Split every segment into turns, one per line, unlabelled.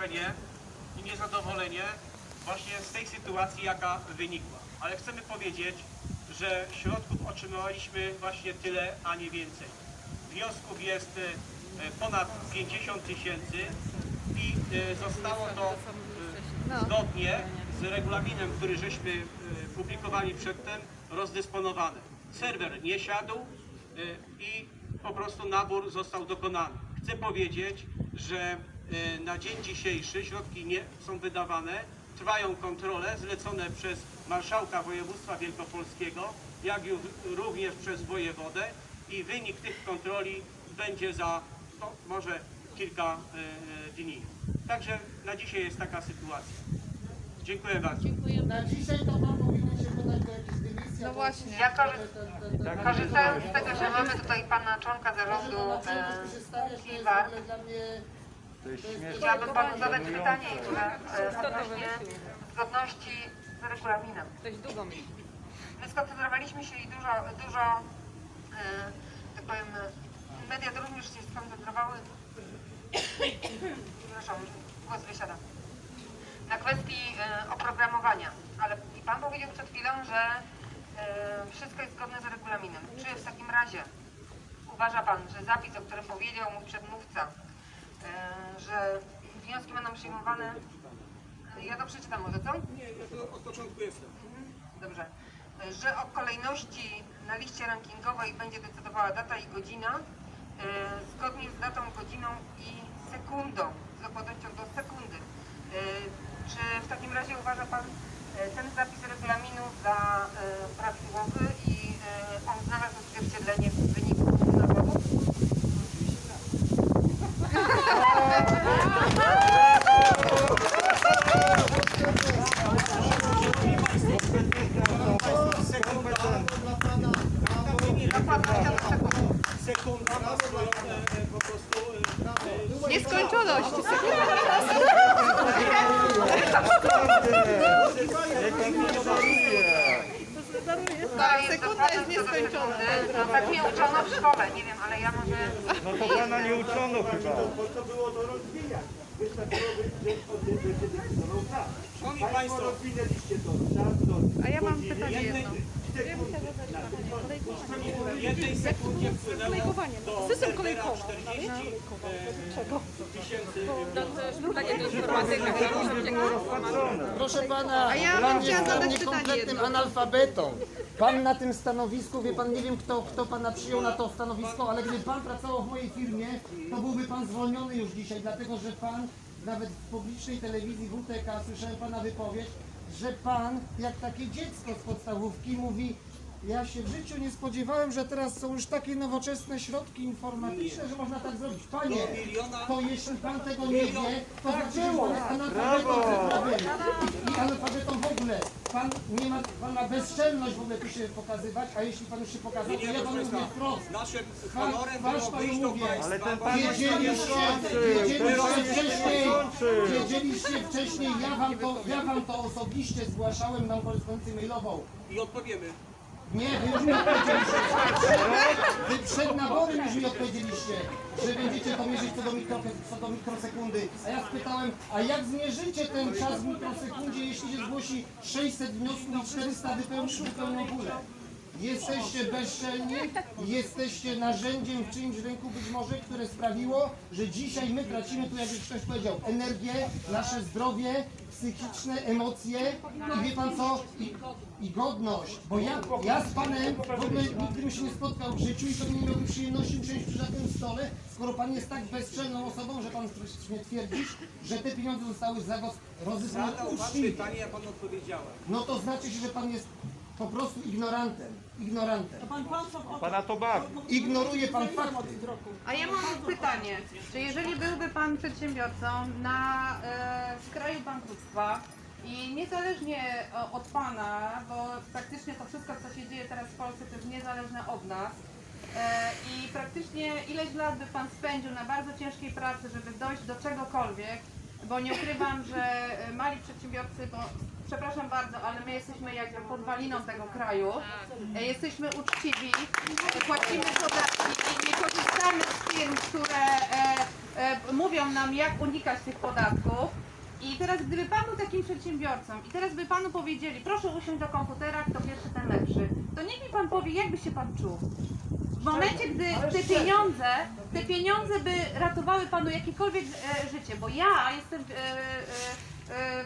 zaskoczenie i niezadowolenie właśnie z tej sytuacji, jaka wynikła. Ale chcemy powiedzieć, że środków otrzymaliśmy właśnie tyle, a nie więcej. Wniosków jest e, ponad 50 tysięcy i e, zostało to e, zgodnie z regulaminem, który żeśmy publikowali przedtem, rozdysponowane. Serwer nie siadł i po prostu nabór został dokonany. Chcę powiedzieć, że na dzień dzisiejszy środki nie są wydawane, trwają kontrole zlecone przez marszałka województwa wielkopolskiego, jak i również przez wojewodę i wynik tych kontroli będzie za no, może kilka e, dni. Także na dzisiaj jest taka sytuacja. Dziękuję bardzo.
Na dzisiaj to pan powinien się podać do jakiejś dymisji.
No właśnie.
Ja korzy- korzystając z tego, że mamy tutaj pana członka zarządu e, chciałabym panu zadać pytanie e, odnośnie zgodności z regulaminem.
Dość długo mi.
My skoncentrowaliśmy się i dużo, dużo e, tak powiem, media również się skoncentrowały, przepraszam, głos wysiada, na kwestii e, oprogramowania. Ale i Pan powiedział przed chwilą, że wszystko jest zgodne z regulaminem. Czy w takim razie uważa Pan, że zapis, o którym powiedział mój przedmówca, że wnioski będą przyjmowane, e, ja to przeczytam może, co?
Nie, ja to od początku jestem.
Dobrze. Że o kolejności na liście rankingowej będzie decydowała data i godzina, e, zgodnie z datą, godziną i sekundą, z dokładnością do sekundy. E, czy w takim razie uważa Pan e, ten zapis regulaminu za e, prawidłowy i e, on znalazł odzwierciedlenie w wyniku naboru? Dokładnością do sekundy.
Sekunda ma swoją e, po prostu e, e,
Nieskończoność.
Tak,
sekunda jest nieskończona.
No tak mnie uczono w szkole, nie wiem, ale ja może...
No to pana nie uczono chyba.
Bo to było do rozwijania. Wystarczyłoby, że odbycie decydował tak. Państwo
Państwo,
rozwinęliście to czas do
A ja mam pytanie jedno.
Jednej sekundzie wpłynęło do
System
serwera
kolejkowy.
40 tysięcy
Pytanie do informatyka.
Proszę pana,
A ja
pan
bym
jest
chciała
dla
zadać
mnie
pytanie
kompletnym
jedno.
analfabetą. Pan na tym stanowisku, wie pan, nie wiem kto, kto pana przyjął na to stanowisko, ale gdyby pan pracował w mojej firmie, to byłby pan zwolniony już dzisiaj, dlatego że pan nawet w publicznej telewizji WTK słyszałem pana wypowiedź, że pan jak takie dziecko z podstawówki mówi ja się w życiu nie spodziewałem, że teraz są już takie nowoczesne środki informatyczne, że można tak zrobić. Panie, to jeśli pan tego nie wie, to znaczy, że pan jest analfabetą cyfrowym i analfabetą. Pan nie ma, pan ma bezczelność w ogóle tu się pokazywać, a jeśli pan już się pokazał, to ja panu mówię wprost.
Naszym
Twarz,
honorem było
panu
wyjść do
mówię.
państwa.
Ale ten pan
nie
Wiedzieliście, wiedzieliście wcześniej, wiedzieliście wcześniej, ja wam to, ja wam to osobiście zgłaszałem na korespondencję mailową.
I odpowiemy.
Nie, wy już mi odpowiedzieliście. Wy przed naborem już mi odpowiedzieliście, że będziecie to mierzyć co do, mikro, co do mikrosekundy. A ja spytałem, a jak zmierzycie ten czas w mikrosekundzie, jeśli się zgłosi 600 wniosków i 400 wypełnią, wypełnią górę? Jesteście bezczelni, jesteście narzędziem w czyimś ręku być może, które sprawiło, że dzisiaj my tracimy tu, jak już ktoś powiedział, energię, nasze zdrowie, psychiczne emocje i wie pan co? I, i godność. Bo ja, ja z panem w ogóle nigdy bym się nie spotkał w życiu i to nie miałbym przyjemności usiąść przy takim stole, skoro pan jest tak bezczelną osobą, że pan mnie twierdzisz, że te pieniądze zostały za was rozeznane uczciwie.
pytanie, ja panu odpowiedziałem.
No to znaczy się, że pan jest po prostu ignorantem. Ignorantem.
Pan w
Pana to bawi.
Ignoruje pan fakty.
A ja mam pytanie. Czy jeżeli byłby Pan przedsiębiorcą na e, skraju bankructwa i niezależnie o- od Pana, bo praktycznie to wszystko, co się dzieje teraz w Polsce, to jest niezależne od nas, e, i praktycznie ileś lat by Pan spędził na bardzo ciężkiej pracy, żeby dojść do czegokolwiek, bo nie ukrywam, że e, mali przedsiębiorcy, bo przepraszam bardzo, ale my jesteśmy jak podwaliną tego kraju, e, jesteśmy uczciwi, płacimy podatki i nie korzystamy z firm, które e, mówią nam, jak unikać tych podatków. I teraz gdyby pan był takim przedsiębiorcą i teraz by panu powiedzieli, proszę usiąść do komputera, kto pierwszy, ten lepszy, to niech mi pan powie, jak by się pan czuł. W momencie, gdy te pieniądze, te pieniądze by ratowały panu jakiekolwiek e, życie, bo ja jestem e, e, e,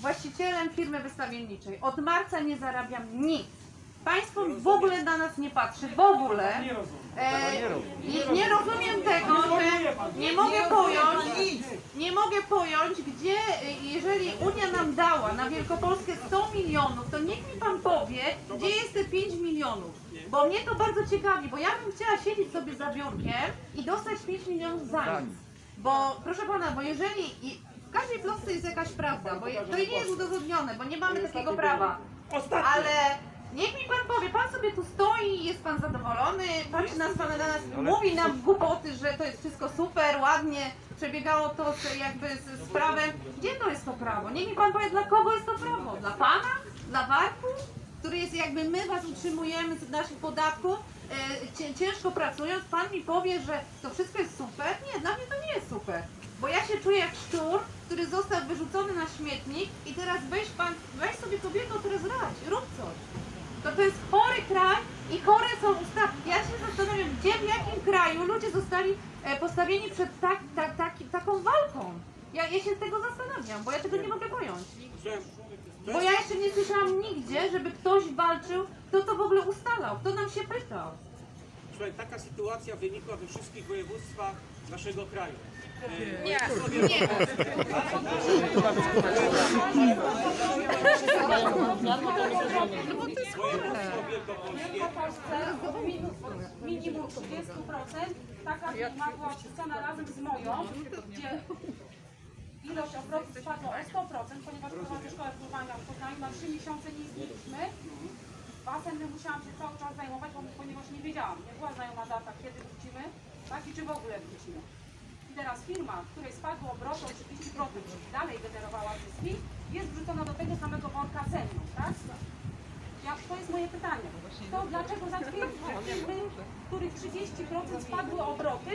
właścicielem firmy wystawienniczej. Od marca nie zarabiam nic. Państwo w ogóle na nas nie patrzy, w ogóle. E, nie, rozumiem tego, że nie mogę pojąć, nie mogę pojąć, gdzie, jeżeli Unia nam dała na Wielkopolskę 100 milionów, to niech mi Pan powie, gdzie jest te 5 milionów. Bo mnie to bardzo ciekawi, bo ja bym chciała siedzieć sobie za biurkiem i dostać 5 milionów za nic. Bo proszę Pana, bo jeżeli w każdej plotce jest jakaś prawda, bo to nie jest udowodnione, bo nie mamy takiego prawa. Ale niech mi pan powie, pan sobie tu stoi, jest pan zadowolony, patrzy nas pan na nas, mówi nam głupoty, że to jest wszystko super, ładnie, przebiegało to z, jakby z, z prawem. Gdzie to jest to prawo? Niech mi pan powie, dla kogo jest to prawo? Dla pana? Dla Warku? Który jest jakby my was utrzymujemy z naszych podatków, e, cię- ciężko pracując, pan mi powie, że to wszystko jest super? Nie, dla mnie to nie jest super. Bo ja się czuję jak szczur, który został wyrzucony na śmietnik i teraz weź pan, weź sobie kobieto, teraz radź, rób coś. To to jest chory kraj i chore są ustawy. Ja się zastanawiam, gdzie, w jakim kraju ludzie zostali e, postawieni przed tak, tak, taki- taką walką. Ja, ja się tego zastanawiam, bo ja tego nie mogę pojąć. Bo ja jeszcze nie słyszałam nigdzie, żeby ktoś walczył, kto to w ogóle ustalał, kto nam się pytał.
Słuchaj, taka sytuacja wynikła we wszystkich województwach naszego kraju. E,
Nie,
województwo Województwo wielkopolskie
minimum 30%. Taka firma była wpisana razem z moją, gdzie ilość obrotów spadła o 100%, ponieważ prowadzę szkołę pływania w Poznaniu, na 3 miesiące nie istnieliśmy. Musiałam się cały czas zajmować, ponieważ nie wiedziałam, nie była znajoma data, kiedy wrócimy, tak i czy w ogóle wrócimy. I teraz firma, której spadło obroty o 30%, czyli dalej generowała zyski, jest wrzucona do tego samego worka ze mną, tak? Ja, to jest moje pytanie. To dlaczego że firmy, których 30% spadły obroty,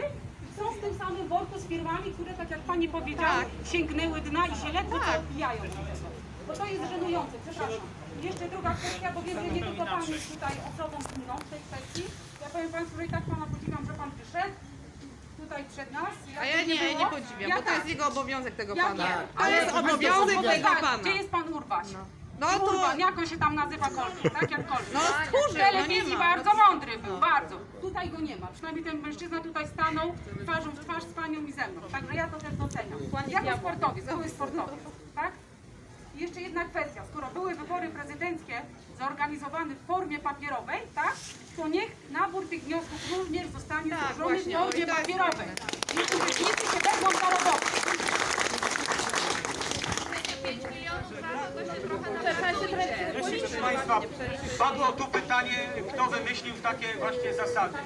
są w tym samym worku z firmami, które, tak jak pani powiedziała, sięgnęły dna i się ledwo co odbijają. To jest żenujące, przepraszam. Jeszcze druga kwestia, bo wiem, że nie tylko pan jest tutaj osobą inną w tej kwestii. Ja powiem państwu, że i tak pana podziwiam, że pan wyszedł tutaj przed nas.
A ja nie, nie podziwiam, bo to jest jego obowiązek tego
ja
pana.
wiem.
To jest
Ale-
obowiązek
ale-
tego
tak,
pana.
Gdzie jest pan Urbaś?
No to,
Urban, jak on się tam nazywa Kolby, tak jak Kolby.
no
W
stchórzył, no nie
telewizji
ma.
bardzo mądry był, bardzo. Tutaj go nie ma. Przynajmniej ten mężczyzna tutaj stanął twarzą w twarz z panią i ze mną. Także ja to też doceniam. Jako sportowiec, były sportowiec, tak? I jeszcze jedna kwestia. Skoro były wybory prezydenckie zorganizowane w formie papierowej, tak? To niech nabór tych wniosków również zostanie
Tak,
złożony w formie
jest
papierowej. I uczestnicy się wezmą robotę.
Proszę Państwa, padło tu pytanie, kto wymyślił takie właśnie zasady.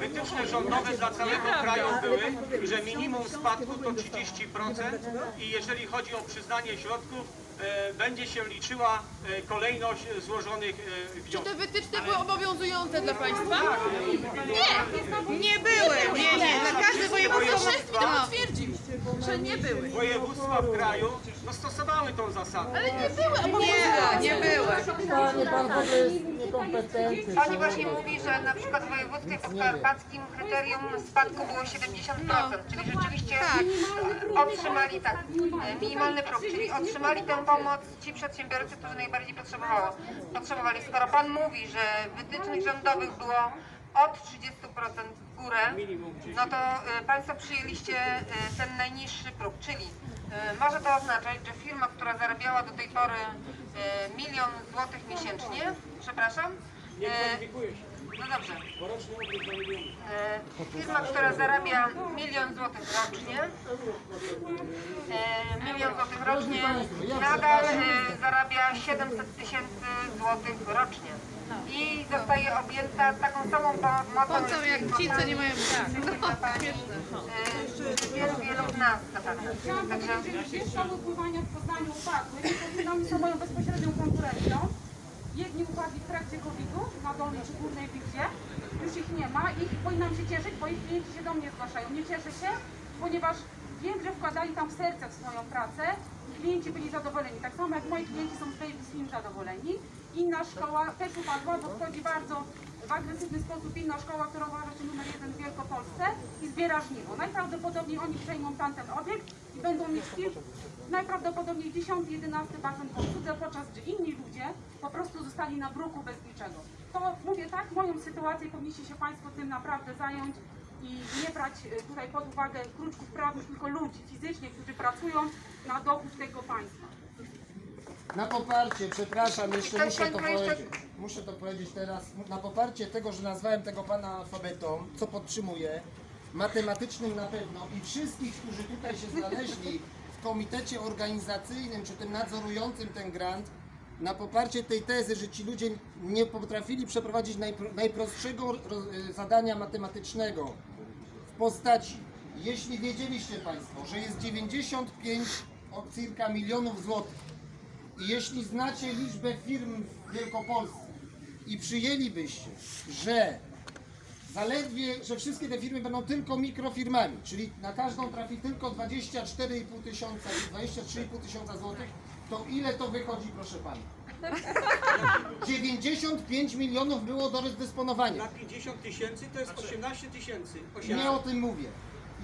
Wytyczne rządowe dla całego kraju były, że minimum spadku to 30% i jeżeli chodzi o przyznanie środków, e, będzie się liczyła e, kolejność złożonych e,
Te
wniosków.
wytyczne były obowiązujące dla Państwa?
Nie, nie były, nie, nie, na każde województwo
potwierdził, że nie były.
Województwa w kraju no, stosowały tą zasadę.
Ale nie były
Nie, nie były.
Panie, pan w ogóle jest niekompetentny.
Pani właśnie mówi, że na przykład w województwie podkarpackim kryterium spadku było 70%, czyli rzeczywiście otrzymali tak, e, minimalny próg, czyli otrzymali tę pomoc ci przedsiębiorcy, którzy najbardziej potrzebowało, potrzebowali. Skoro Pan mówi, że wytycznych rządowych było od 30% w górę, no to e, Państwo przyjęliście e, ten najniższy próg, czyli e, może to oznaczać, że firma, która zarabiała do tej pory e, milion złotych miesięcznie, przepraszam,
Nie
e,
kwalifikuje się.
No dobrze. E, Firma, która zarabia milion złotych rocznie, e, milion złotych rocznie, nadal e, zarabia 700 tysięcy złotych rocznie. I zostaje objęta taką samą pomocą
Pomocą jak ci, co nie mają
e, wielu, wielu z nas zapewne. Także
szkoły pływania w Poznaniu i powinny są moją bezpośrednią konkurencją. Jedni upadli w trakcie COVID-u na dolnej czy górnej wigdzie. Już ich nie ma i powinnam się cieszyć, bo ich klienci się do mnie zgłaszają. Nie cieszę się, ponieważ wiem, że wkładali tam serce w swoją pracę i klienci byli zadowoleni. Tak samo jak moi klienci są z nim zadowoleni. Inna szkoła też upadła, bo wchodzi bardzo w agresywny sposób inna szkoła, która uważa się numer jeden w Wielkopolsce i zbiera żniwo. Najprawdopodobniej oni przejmą tamten obiekt i będą mieć kilku, najprawdopodobniej 10, 11 basen w obsłudze, podczas gdzie inni ludzie po prostu zostali na bruku bez niczego. To mówię tak, moją sytuację powinniście się Państwo tym naprawdę zająć i nie brać e, tutaj pod uwagę kruczków prawnych, tylko ludzi fizycznie, którzy pracują na dochód tego państwa.
Na poparcie, przepraszam, jeszcze muszę to powiedzieć. Muszę to powiedzieć teraz. Na poparcie tego, że nazwałem tego pana alfabetą, co podtrzymuję, matematycznym na pewno i wszystkich, którzy tutaj się znaleźli w komitecie organizacyjnym, czy tym nadzorującym ten grant, na poparcie tej tezy, że ci ludzie nie potrafili przeprowadzić najpro, najprostszego y, zadania matematycznego w postaci, jeśli wiedzieliście Państwo, że jest 95 o circa milionów złotych, i jeśli znacie liczbę firm w Wielkopolsce i przyjęlibyście, że zaledwie, że wszystkie te firmy będą tylko mikrofirmami, czyli na każdą trafi tylko 24,5 tysiąca, 23,5 tysiąca złotych, to ile to wychodzi, proszę Pana? 95 milionów było do rozdysponowania.
Na 50 tysięcy to jest 18 tysięcy.
Nie o tym mówię.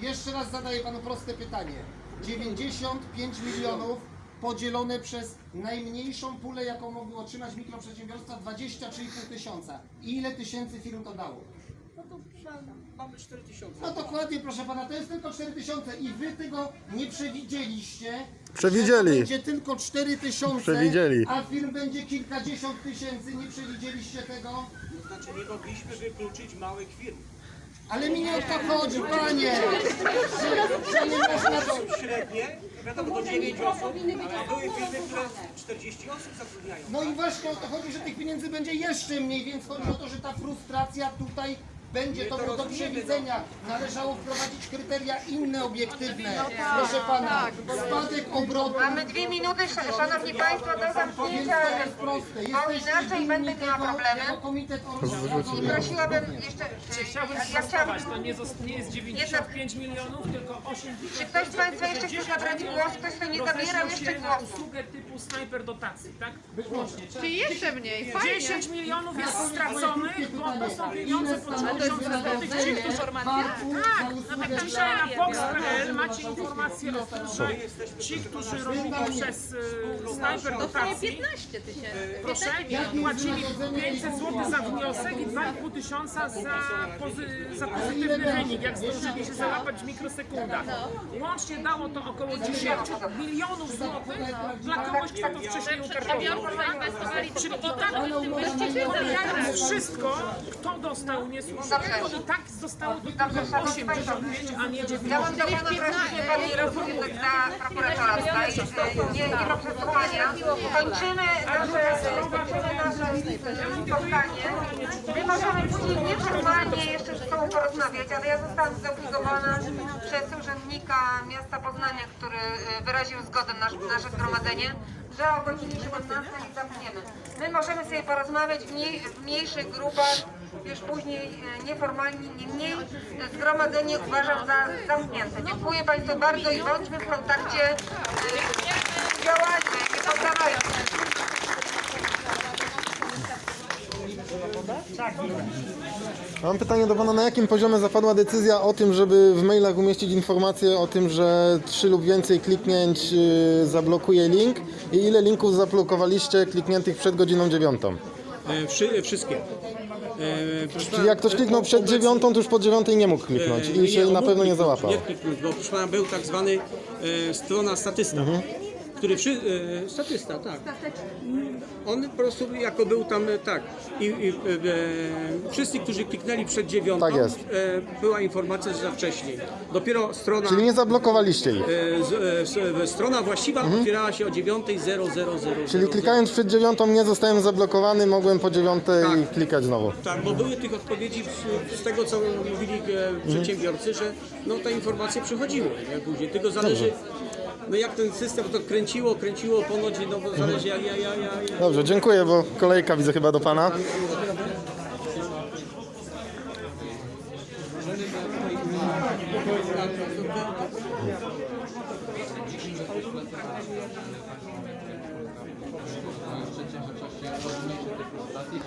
Jeszcze raz zadaję panu proste pytanie. 95 milionów podzielone przez najmniejszą pulę, jaką mogły otrzymać mikroprzedsiębiorstwa, 23,5 tysiąca. Ile tysięcy firm to dało?
Mamy 4 tysiące.
No dokładnie, proszę pana, to jest tylko 4 tysiące i wy tego nie przewidzieliście.
Przewidzieli.
Będzie tylko 4 tysiące,
Przewidzieli.
a firm będzie kilkadziesiąt tysięcy. Nie przewidzieliście tego?
Znaczy nie mogliśmy wykluczyć małych firm.
Ale mi nie o to chodzi, panie! Że, że nie można to...
Średnie, wiadomo, do 9 osób, a były firmy, które 40 osób zatrudniają.
No i właśnie o to chodzi, że tych pieniędzy będzie jeszcze mniej, więc chodzi o to, że ta frustracja tutaj będzie, to do przewidzenia. Należało wprowadzić kryteria inne, obiektywne. Proszę pana, spadek obrotu.
Mamy dwie minuty, sz- szanowni państwo, do zamknięcia,
to jest proste.
bo inaczej będę miała
tego
problemy.
jako komitet
I prosiłabym jeszcze,
Chciałbym
ja chciałabym,
to nie, nie jest 95 milionów, tylko 8
czy ktoś z państwa jeszcze chce zabrać głos, ktoś sobie nie zabierał jeszcze głosu.
usługę typu snajper dotacji, tak?
Czyli jeszcze mniej, fajnie.
10 milionów jest straconych, bo to są pieniądze potrzebujące ci, którzy... Tak, dzisiaj na Fox.pl macie informację o tym, że ci, którzy robili przez y, snajper dotacji,
15 tysięcy.
proszę, płacili 500 zł za wniosek i 2,5 tysiąca za, pozy, za pozytywny wynik, jak zdążyli się załapać w mikrosekundach. Łącznie dało to około 10 milionów złotych dla kogoś, kto to wcześniej ukartował. Czyli i tak, pomijając wszystko, kto dostał niesłusznego, i tak zostało tylko 85, a nie 90.
Ja mam do pana prośbę, pan Mirosław za prokuratora tutaj, nie, nie ma przesłuchania. Kończymy nasze, kończymy nasze spotkanie. My możemy później nieprzerwanie jeszcze ze sobą porozmawiać, ale ja zostałam zobligowana przez urzędnika miasta Poznania, który e, wyraził zgodę na nasze zgromadzenie, że o godzinie 17 zamkniemy. My możemy sobie porozmawiać w, mniej, w mniejszych grupach, już później e, nieformalnie, niemniej e, zgromadzenie uważam za zamknięte. Dziękuję Państwu bardzo i bądźmy w kontakcie. E, Działajmy, nie poddawajmy.
Mam pytanie do Pana, na jakim poziomie zapadła decyzja o tym, żeby w mailach umieścić informację o tym, że trzy lub więcej kliknięć y, zablokuje link i ile linków zablokowaliście klikniętych przed godziną dziewiątą?
Wszy, wszystkie. E, proszę
Czyli jak ktoś kliknął przed dziewiątą, to już po dziewiątej nie mógł kliknąć i się
on
na
mógł
pewno nie
kliknąć,
załapał.
Nie kliknąć, bo proszę pana, był tak zwany e, strona statysta, który wszy, e, statysta, tak. On po prostu jako był tam, e, tak. I, i e, e, wszyscy, którzy kliknęli przed dziewiątą,
Tak jest.
e, była informacja, że za wcześniej. Dopiero strona,
Czyli nie zablokowaliście ich.
e, z, e, s- strona właściwa otwierała się o 9.0000.
Czyli klikając przed dziewiątą nie zostałem zablokowany, mogłem po dziewiątej
Tak.
klikać znowu.
Tak, bo były tych odpowiedzi z, z tego, co mówili e, przedsiębiorcy, że no, te informacje przychodziły nie, później. Tylko zależy, no jak ten system to kręciło, kręciło, ponoć, no bo zależy jak ja, ja, ja, ja.
Dobrze, dziękuję, bo kolejka widzę chyba do Pana.